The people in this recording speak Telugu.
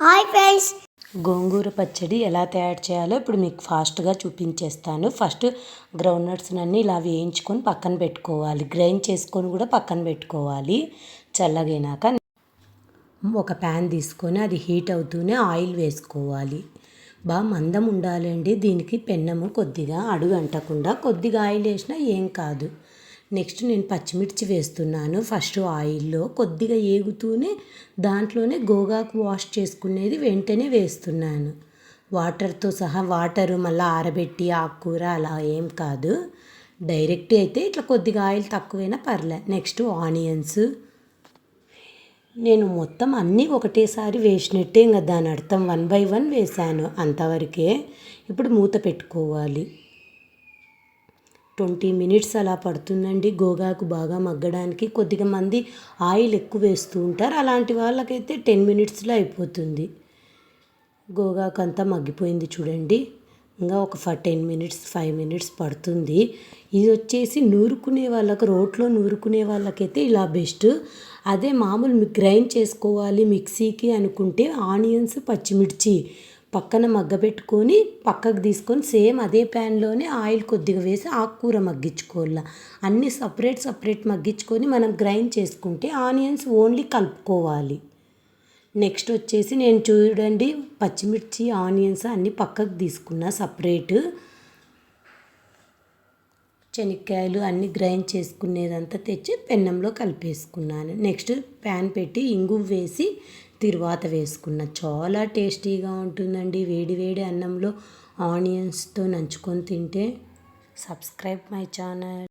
Hi friends. గోంగూర పచ్చడి ఎలా తయారు చేయాలో ఇప్పుడు మీకు ఫాస్ట్గా చూపించేస్తాను. ఫస్ట్ గ్రౌండ్ నట్స్ అన్నీ ఇలా వేయించుకొని పక్కన పెట్టుకోవాలి. గ్రైండ్ చేసుకొని కూడా పక్కన పెట్టుకోవాలి. చల్లగైనాక ఒక ప్యాన్ తీసుకొని అది హీట్ అవుతూనే ఆయిల్ వేసుకోవాలి. బాగా మందం ఉండాలండి. దీనికి పెన్నము కొద్దిగా అడుగు అంటకుండా కొద్దిగా ఆయిల్ వేసినా ఏం కాదు. నెక్స్ట్ నేను పచ్చిమిర్చి వేస్తున్నాను. ఫస్ట్ ఆయిల్లో కొద్దిగా ఏగుతూనే దాంట్లోనే గోగాకు వాష్ చేసుకునేది వెంటనే వేస్తున్నాను. వాటర్తో సహా వాటరు మళ్ళీ ఆరబెట్టి ఆకుకూర అలా ఏం కాదు. డైరెక్ట్ అయితే ఇట్లా కొద్దిగా ఆయిల్ తక్కువైనా పర్లే. Next onions. నేను మొత్తం అన్నీ ఒకటేసారి వేసినట్టే ఇంకా దాని అర్థం వన్ బై వన్ వేసాను అంతవరకే. ఇప్పుడు మూత పెట్టుకోవాలి. ట్వంటీ మినిట్స్ అలా పడుతుందండి. గోగాకు బాగా మగ్గడానికి కొద్దిగా మంది ఆయిల్ ఎక్కువ వేస్తూ ఉంటారు. అలాంటి వాళ్ళకైతే టెన్ మినిట్స్లో అయిపోతుంది. గోగాకు అంతా మగ్గిపోయింది చూడండి. ఇంకా ఒక five ten minutes five minutes పడుతుంది. ఇది వచ్చేసి నూరుకునే వాళ్ళకు రోట్లో నూరుకునే వాళ్ళకైతే ఇలా బెస్ట్. అదే మామూలు గ్రైండ్ చేసుకోవాలి మిక్సీకి అనుకుంటే ఆనియన్స్ పచ్చిమిర్చి పక్కన మగ్గబెట్టుకొని పక్కకు తీసుకొని సేమ్ అదే ప్యాన్లోనే ఆయిల్ కొద్దిగా వేసి ఆకుకూర మగ్గించుకోవాలి. అన్నీ సపరేట్ సపరేట్ మగ్గించుకొని మనం గ్రైండ్ చేసుకుంటే ఆనియన్స్ ఓన్లీ కలుపుకోవాలి. నెక్స్ట్ వచ్చేసి నేను చూడండి పచ్చిమిర్చి ఆనియన్స్ అన్నీ పక్కకు తీసుకున్నా సపరేట్. శనక్కాయలు అన్నీ గ్రైండ్ చేసుకునేదంతా తెచ్చి పెన్నంలో కలిపేసుకున్నాను. నెక్స్ట్ ప్యాన్ పెట్టి ఇంగు వేసి తిరువాత వేసుకున్న చాలా టేస్టీగా ఉంటుందండి. వేడి వేడి అన్నంలో ఆనియన్స్తో నంచుకొని తింటే సబ్స్క్రైబ్ మై ఛానల్.